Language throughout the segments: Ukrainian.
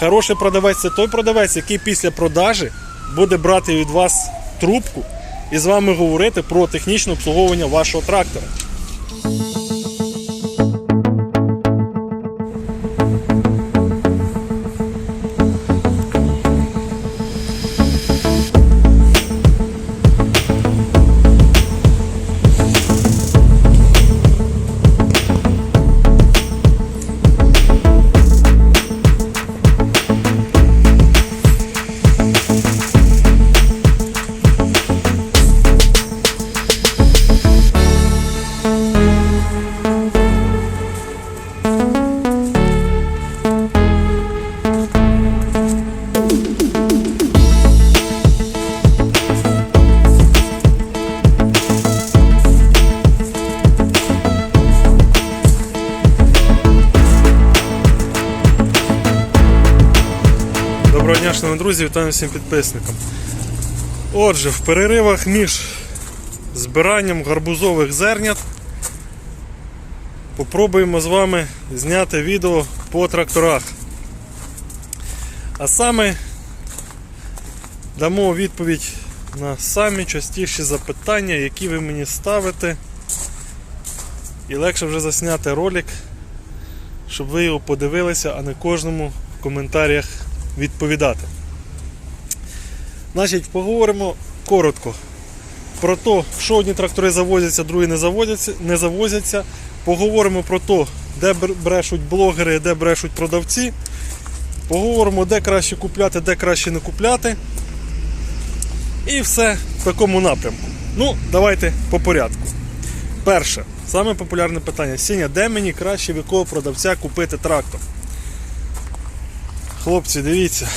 Хороший продавець це той продавець, який після продажі буде брати від вас трубку і з вами говорити про технічне обслуговування вашого трактора. Друзі, вітаю всім підписникам. Отже, в переривах між збиранням гарбузових зернят попробуємо з вами зняти відео по тракторах. А саме дамо відповідь на самі частіші запитання, які ви мені ставите. І легше вже засняти ролик, щоб ви його подивилися, а не кожному в коментарях відповідати. Значить, поговоримо коротко про те, що одні трактори завозяться, другі не завозяться. Не завозяться. Поговоримо про те, де брешуть блогери, де брешуть продавці. Поговоримо, де краще купляти, де краще не купляти. І все в такому напрямку. Ну, давайте по порядку. Перше, саме популярне питання. Сіня, де мені краще в якого продавця купити трактор? Хлопці, дивіться.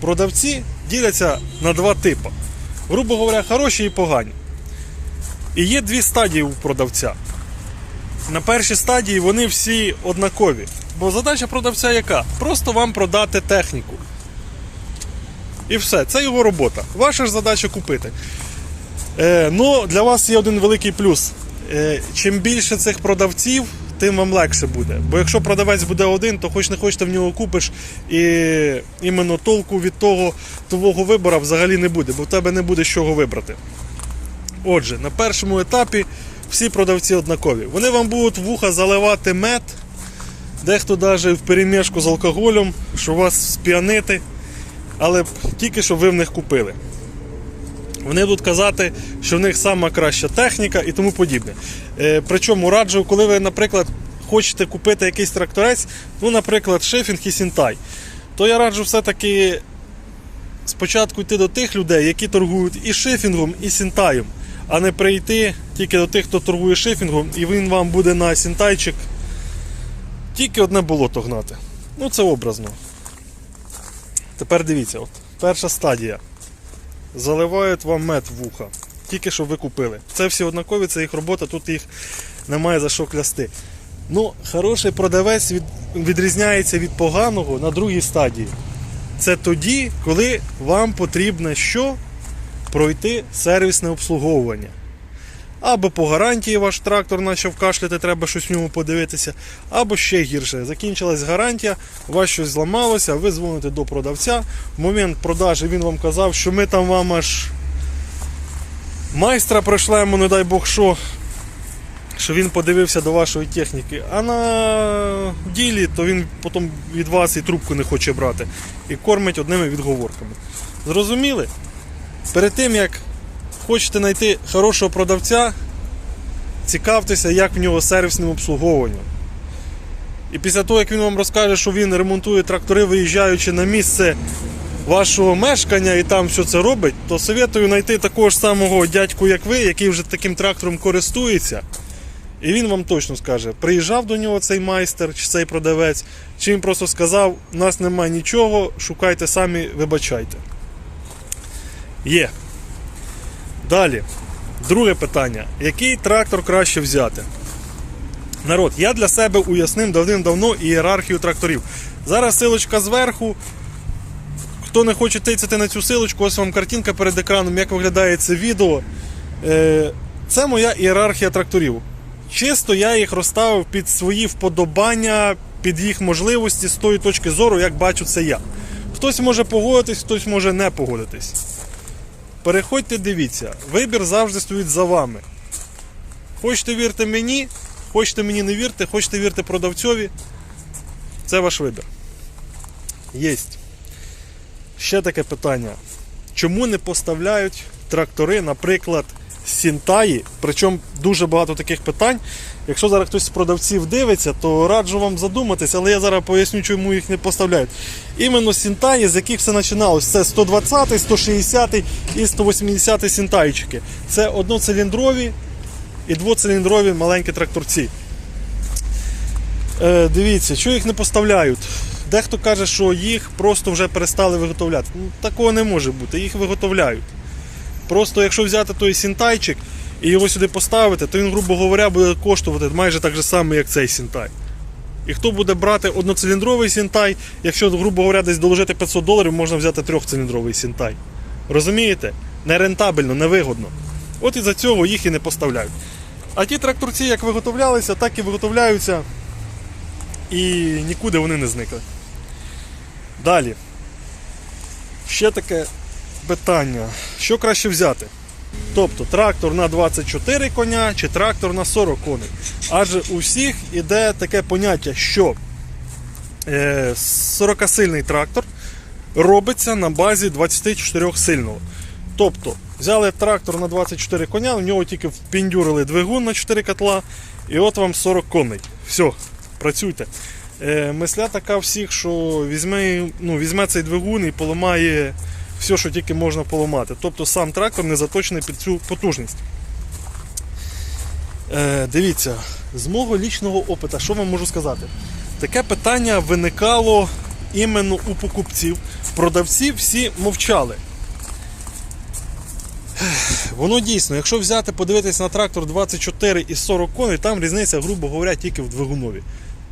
Продавці діляться на два типи. Грубо говоря, хороші і погані. І є дві стадії у продавця. На першій стадії вони всі однакові. Бо задача продавця яка? Просто вам продати техніку. І все, це його робота. Ваша ж задача купити. Е, ну, для вас є один великий плюс. Е, чим більше цих продавців, тим вам легше буде. Бо якщо продавець буде один, то хоч не хоч ти в нього купиш, і іменно толку від того твого вибору взагалі не буде, бо в тебе не буде з чого вибрати. Отже, на першому етапі всі продавці однакові. Вони вам будуть вуха заливати мед, дехто навіть в перемішку з алкоголем, що вас сп'янити, але тільки щоб ви в них купили. Вони будуть казати, що в них сама краща техніка і тому подібне. Е, причому раджу, коли ви, наприклад, хочете купити якийсь тракторець, ну, наприклад, шифінг і сінтай, то я раджу все-таки спочатку йти до тих людей, які торгують і шифінгом, і сінтаєм, а не прийти тільки до тих, хто торгує шифінгом, і він вам буде на сінтайчик тільки одне болото гнати. Ну, це образно. Тепер дивіться, от, перша стадія заливають вам мед в вуха. Тільки що ви купили. Це всі однакові, це їх робота, тут їх немає за що клясти. Ну, хороший продавець від, відрізняється від поганого на другій стадії. Це тоді, коли вам потрібно що? Пройти сервісне обслуговування. Або по гарантії ваш трактор почав кашляти, треба щось в ньому подивитися, або ще гірше. Закінчилась гарантія, у вас щось зламалося, ви дзвоните до продавця. В момент продажі він вам казав, що ми там вам аж майстра пришлемо, не дай Бог що, що він подивився до вашої техніки. А на ділі то він потім від вас і трубку не хоче брати. І кормить одними відговорками. Зрозуміли? Перед тим як хочете знайти хорошого продавця, цікавтеся, як в нього сервісним обслуговуванням. І після того, як він вам розкаже, що він ремонтує трактори, виїжджаючи на місце вашого мешкання і там все це робить, то советую знайти такого ж самого дядьку, як ви, який вже таким трактором користується. І він вам точно скаже, приїжджав до нього цей майстер чи цей продавець, чи він просто сказав, у нас немає нічого, шукайте самі, вибачайте. Є. Далі. Друге питання. Який трактор краще взяти? Народ, я для себе уяснив давним-давно ієрархію тракторів. Зараз силочка зверху. Хто не хоче тицяти на цю силочку, ось вам картинка перед екраном, як виглядає це відео. Е, Це моя ієрархія тракторів. Чисто я їх розставив під свої вподобання, під їх можливості з тої точки зору, як бачу це я. Хтось може погодитись, хтось може не погодитись. Переходьте, дивіться, вибір завжди стоїть за вами. Хочете вірте мені, хочете мені не вірте, хочете вірте продавцьові. Це ваш вибір. Єсть. Ще таке питання. Чому не поставляють трактори, наприклад, Сінтаї? Причому дуже багато таких питань. Якщо зараз хтось з продавців дивиться, то раджу вам задуматись, але я зараз поясню, чому їх не поставляють. Іменно Сінтаї, з яких все починалось. Це 120, 160 і 180 Сінтайчики. Це одноциліндрові і двоциліндрові маленькі тракторці. Е, дивіться, що їх не поставляють. Дехто каже, що їх просто вже перестали виготовляти. Ну, такого не може бути, їх виготовляють. Просто якщо взяти той сінтайчик і його сюди поставити, то він, грубо говоря, буде коштувати майже так же само, як цей сінтай. І хто буде брати одноциліндровий сінтай, якщо, грубо говоря, десь доложити 500 доларів, можна взяти трьохциліндровий сінтай. Розумієте? Нерентабельно, невигодно. От із-за цього їх і не поставляють. А ті тракторці, як виготовлялися, так і виготовляються. І нікуди вони не зникли. Далі. Ще таке питання. Що краще взяти? Тобто трактор на 24 коня чи трактор на 40 коней. Адже у всіх іде таке поняття, що е, 40-сильний трактор робиться на базі 24-сильного. Тобто, взяли трактор на 24 коня, в нього тільки впіндюрили двигун на 4 котла, і от вам 40 коней. Все, працюйте. Е, мисля така всіх, що візьме, ну, візьме цей двигун і поламає все, що тільки можна поламати. Тобто сам трактор не заточений під цю потужність. Е, дивіться, з мого лічного опиту, що вам можу сказати? Таке питання виникало іменно у покупців. Продавці всі мовчали. Воно дійсно, якщо взяти, подивитись на трактор 24 і 40 коней, там різниця, грубо говоря, тільки в двигунові.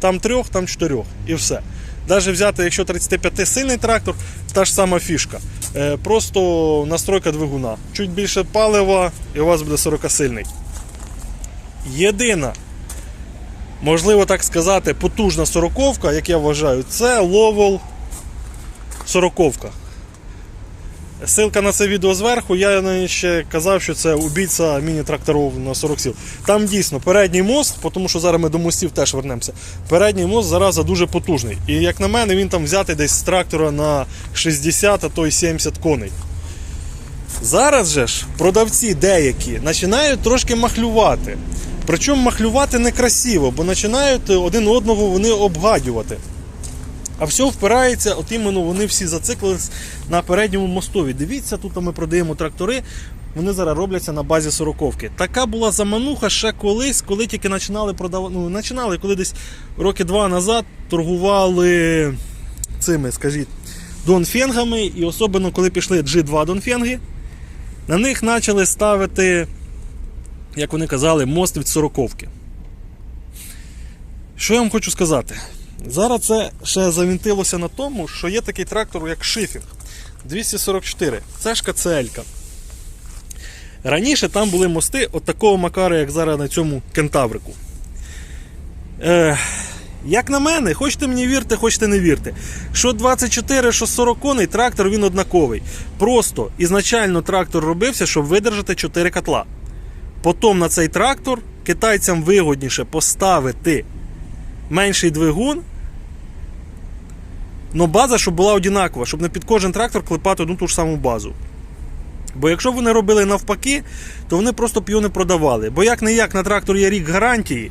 Там трьох, там чотирьох і все. Навіть взяти, якщо 35 сильний трактор, та ж сама фішка. Е, просто настройка двигуна. Чуть більше палива і у вас буде 40 сильний. Єдина, можливо так сказати, потужна сороковка, як я вважаю, це Lowell сороковка. Ссылка на це відео зверху. Я ще казав, що це убійця міні-тракторів на 40 сіл. Там дійсно передній мост, тому що зараз ми до мостів теж вернемося. Передній мост зараза дуже потужний. І як на мене, він там взятий десь з трактора на 60, а то й 70 коней. Зараз же ж продавці деякі починають трошки махлювати. Причому махлювати некрасиво, бо починають один одного вони обгадювати. А все впирається, от іменно вони всі зациклились на передньому мостові. Дивіться, тут ми продаємо трактори, вони зараз робляться на базі сороковки. Така була замануха ще колись, коли тільки починали продавати. Ну, починали, коли десь роки два назад торгували цими, скажіть, донфенгами, і особливо коли пішли G2 донфенги, на них почали ставити, як вони казали, мост від сороковки. Що я вам хочу сказати? Зараз це ще завінтилося на тому, що є такий трактор, як шифінг 244. Це ж КЦЛ. Раніше там були мости от такого макара, як зараз на цьому кентаврику. Е, як на мене, хочете мені вірте, хочете не вірте. Що 24, що 40 коней, трактор він однаковий. Просто ізначально трактор робився, щоб видержати 4 котла. Потім на цей трактор китайцям вигодніше поставити менший двигун. Но база, щоб була одинакова, щоб не під кожен трактор клепати одну ту ж саму базу. Бо якщо вони робили навпаки, то вони просто б не продавали. Бо як не як на трактор є рік гарантії,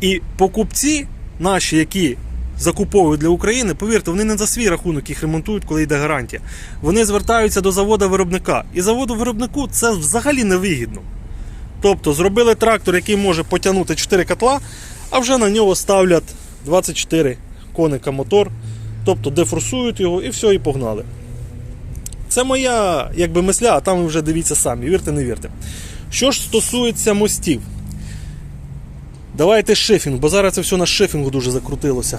і покупці наші, які закуповують для України, повірте, вони не за свій рахунок їх ремонтують, коли йде гарантія. Вони звертаються до заводу виробника. І заводу виробнику це взагалі невигідно. Тобто зробили трактор, який може потягнути 4 котла, а вже на нього ставлять 24 коника мотор. Тобто дефорсують його і все, і погнали. Це моя якби мисля, а там ви вже дивіться самі, вірте, не вірте. Що ж стосується мостів, давайте шифінг, бо зараз це все на шифінгу дуже закрутилося.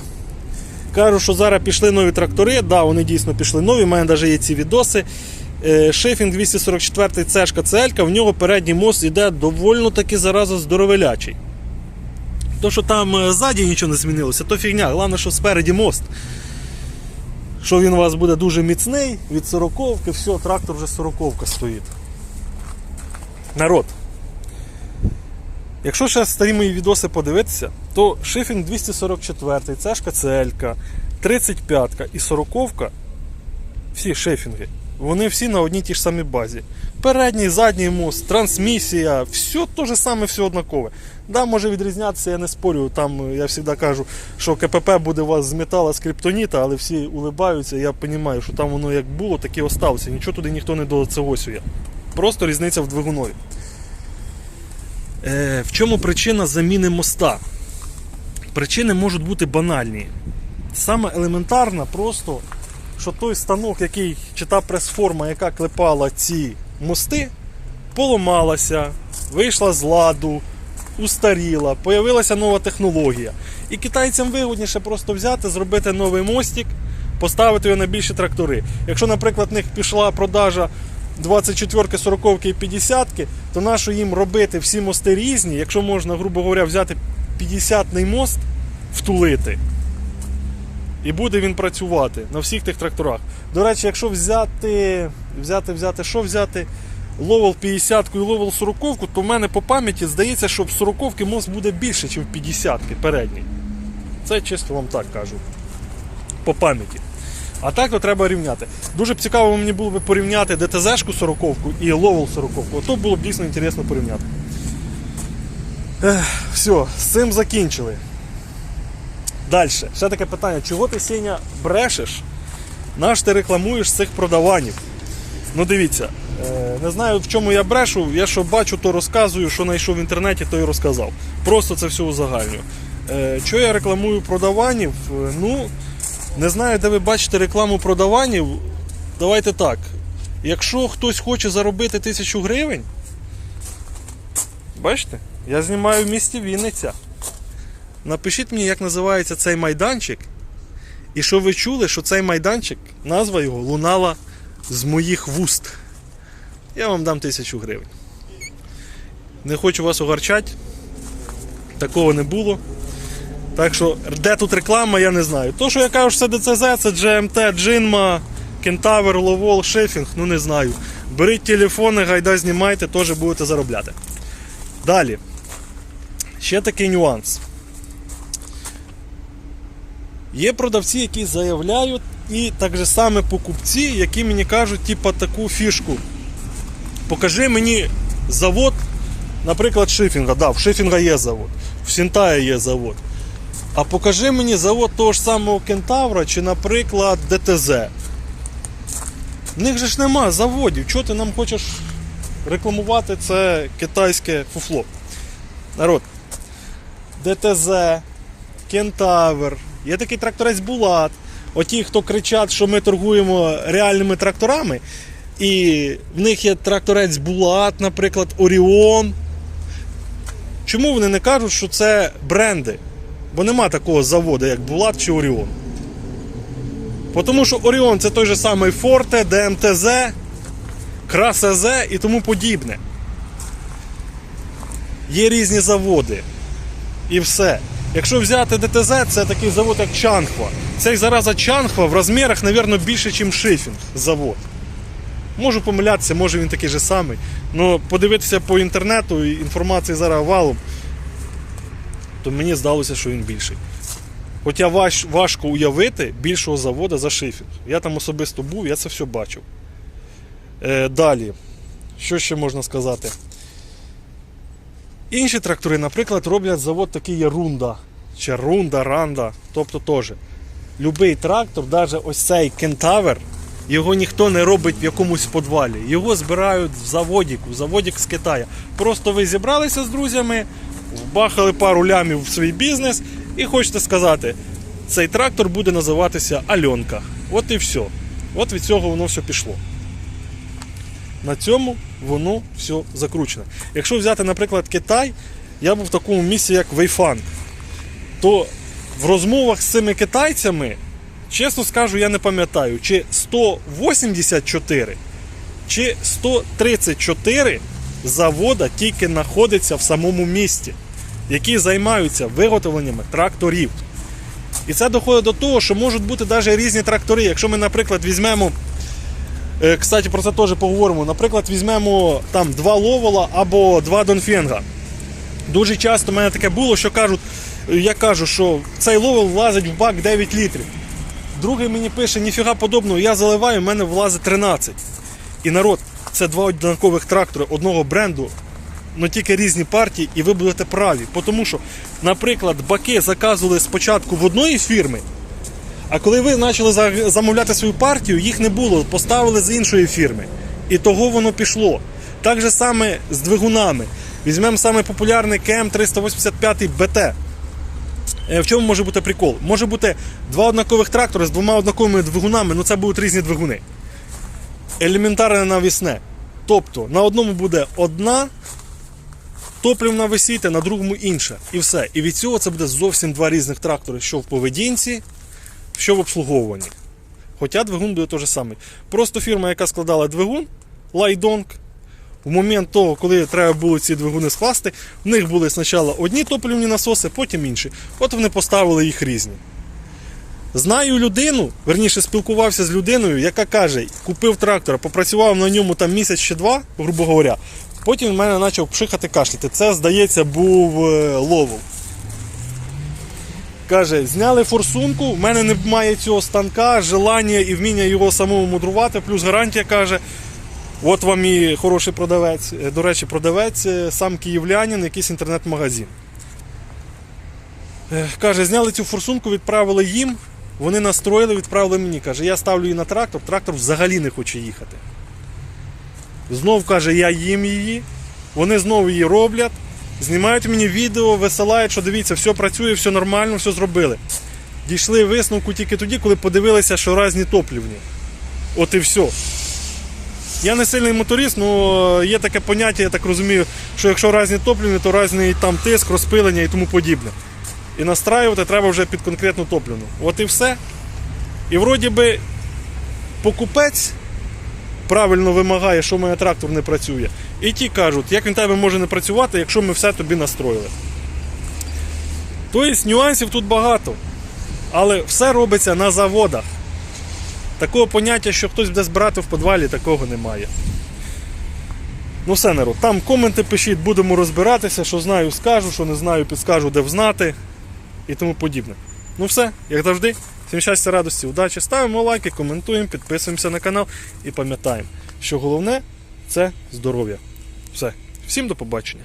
Кажу, що зараз пішли нові трактори, да, вони дійсно пішли нові, у мене навіть є ці відоси. Шифінг 244 цешка CL, в нього передній мост йде доволі таки зараза здоровелячий. То, що там е, ззаді нічого не змінилося, то фігня. Головне, що спереді мост. Що він у вас буде дуже міцний від сороковки, все, трактор вже сороковка стоїть. Народ. Якщо ще старі мої відоси подивитися, то шифінг 244, цешка CL, 35 і 40 всі шифінги, вони всі на одній тій ж самій базі. Передній, задній мост, трансмісія, все те ж саме, все однакове. Да, може відрізнятися, я не спорю. Там е, я завжди кажу, що КПП буде у вас з метала, з криптоніта, але всі улибаються. Я розумію, що там воно як було, так і осталося. Нічого туди ніхто не доцегосює. Просто різниця в двигунові. Е, в чому причина заміни моста? Причини можуть бути банальні. Саме елементарна, просто, що той станок, який, чи та прес-форма, яка клепала ці мости, поламалася, вийшла з ладу, устаріла, появилася нова технологія. І китайцям вигодніше просто взяти, зробити новий мостик, поставити його на більші трактори. Якщо, наприклад, в них пішла продажа 24, 40 і 50, то нащо їм робити всі мости різні, якщо можна, грубо говоря, взяти 50-й мост, втулити. І буде він працювати на всіх тих тракторах. До речі, якщо взяти, взяти, взяти, що взяти? Ловел 50 і ловел 40, то в мене по пам'яті здається, що в 40 мост буде більше, ніж в 50 передній. Це чисто вам так кажу. По пам'яті. А так то треба рівняти. Дуже б цікаво мені було б порівняти ДТЗ-шку 40 і ловел 40. Ото було б дійсно інтересно порівняти. Ех, все, з цим закінчили. Далі. Ще таке питання: чого ти Сеня брешеш? Наш ти рекламуєш цих продаванів? Ну дивіться, е, не знаю в чому я брешу. Я що бачу, то розказую, що знайшов в інтернеті, то і розказав. Просто це все узагальнюю. Е, Що я рекламую продаванів? Е, Ну, не знаю, де ви бачите рекламу продаванів. Давайте так. Якщо хтось хоче заробити тисячу гривень, бачите, я знімаю в місті Вінниця. Напишіть мені, як називається цей майданчик. І що ви чули, що цей майданчик, назва його лунала з моїх вуст. Я вам дам тисячу гривень. Не хочу вас огарчати. Такого не було. Так що, де тут реклама, я не знаю. То, що я кажу, що це ДЦЗ, це GMT, Джинма, Кентавер, Ловол, Шефінг, ну не знаю. Беріть телефони, гайда знімайте, теж будете заробляти. Далі. Ще такий нюанс. Є продавці, які заявляють, і так же саме покупці, які мені кажуть, типа таку фішку. Покажи мені завод, наприклад, Шифінга. Да, в Шифінга є завод, в Сінтая є завод. А покажи мені завод того ж самого Кентавра чи, наприклад, ДТЗ. В них же ж нема заводів. Чого ти нам хочеш рекламувати це китайське фуфло? Народ. ДТЗ, Кентавр, є такий тракторець Булат. Оті, хто кричать, що ми торгуємо реальними тракторами, і в них є тракторець Булат, наприклад, Оріон. Чому вони не кажуть, що це бренди? Бо нема такого заводу, як Булат чи Оріон. Тому що Оріон це той же самий Форте, ДМТЗ, Крас-АЗ і тому подібне. Є різні заводи. І все. Якщо взяти ДТЗ, це такий завод, як Чанхва. Цей зараза Чанхва в розмірах, мабуть, більше, ніж Шифінг завод. Можу помилятися, може він такий же самий. Але подивитися по інтернету і інформації зараз валом, то мені здалося, що він більший. Хоча важ, важко уявити більшого заводу за Шифінг. Я там особисто був, я це все бачив. Е, далі. Що ще можна сказати? Інші трактори, наприклад, роблять завод такий рунда. Чи рунда, ранда. Тобто теж. Любий трактор, навіть ось цей кентавер, його ніхто не робить в якомусь подвалі. Його збирають в заводіку, заводік з Китаю. Просто ви зібралися з друзями, вбахали пару лямів в свій бізнес і хочете сказати, цей трактор буде називатися Альонка. От і все. От від цього воно все пішло. На цьому воно все закручено. Якщо взяти, наприклад, Китай, я був в такому місці, як Вейфан, то в розмовах з цими китайцями, чесно скажу, я не пам'ятаю, чи 184, чи 134 завода тільки знаходиться в самому місті. які займаються виготовленнями тракторів. І це доходить до того, що можуть бути навіть різні трактори. Якщо ми, наприклад, візьмемо, кстати, про це теж поговоримо. Наприклад, візьмемо там два ловола або два донфенга. Дуже часто в мене таке було, що кажуть, я кажу, що цей ловел влазить в бак 9 літрів. Другий мені пише, ніфіга подобного, я заливаю, в мене влазить 13. І народ, це два однакових трактори одного бренду, але тільки різні партії, і ви будете праві. Тому що, наприклад, баки заказували спочатку в одної фірми, а коли ви почали замовляти свою партію, їх не було, поставили з іншої фірми. І того воно пішло. Так же саме з двигунами. Візьмемо саме популярний КМ 385 БТ. Е, В чому може бути прикол? Може бути два однакових трактори з двома однаковими двигунами, ну це будуть різні двигуни. Елементарне навісне. Тобто на одному буде одна топливна висіти, на другому інша. І все. І від цього це буде зовсім два різних трактори, що в поведінці, що в обслуговуванні. Хоча двигун буде той же самий. Просто фірма, яка складала двигун, Лайдонг, в момент того, коли треба було ці двигуни скласти, в них були спочатку одні топливні насоси, потім інші. От вони поставили їх різні. Знаю людину, верніше спілкувався з людиною, яка каже, купив трактор, попрацював на ньому там місяць чи два, грубо говоря. Потім в мене почав пшихати кашляти. Це, здається, був е, ловол. Каже, зняли форсунку, в мене немає цього станка, желання і вміння його самому мудрувати, плюс гарантія каже. От вам і хороший продавець. Е, До речі, продавець е, сам київлянин, якийсь інтернет-магазин. Е, Каже, зняли цю форсунку, відправили їм. Вони настроїли, відправили мені. Каже, я ставлю її на трактор, трактор взагалі не хоче їхати. Знов каже, я їм її. Вони знову її роблять, знімають мені відео, висилають, що дивіться, все працює, все нормально, все зробили. Дійшли висновку тільки тоді, коли подивилися, що різні топлівні. От і все. Я не сильний моторист, але є таке поняття, я так розумію, що якщо різні топлівні, то різний там тиск, розпилення і тому подібне. І настраювати треба вже під конкретну топливну. От і все. І вроді би покупець правильно вимагає, що мене трактор не працює. І ті кажуть, як він тебе може не працювати, якщо ми все тобі настроїли. Тобто нюансів тут багато. Але все робиться на заводах. Такого поняття, що хтось буде збирати в підвалі, такого немає. Ну все, народ, там коменти пишіть, будемо розбиратися, що знаю, скажу, що не знаю, підскажу, де взнати і тому подібне. Ну все, як завжди, всім щастя, радості, удачі. Ставимо лайки, коментуємо, підписуємося на канал і пам'ятаємо, що головне це здоров'я. Все. Всім до побачення.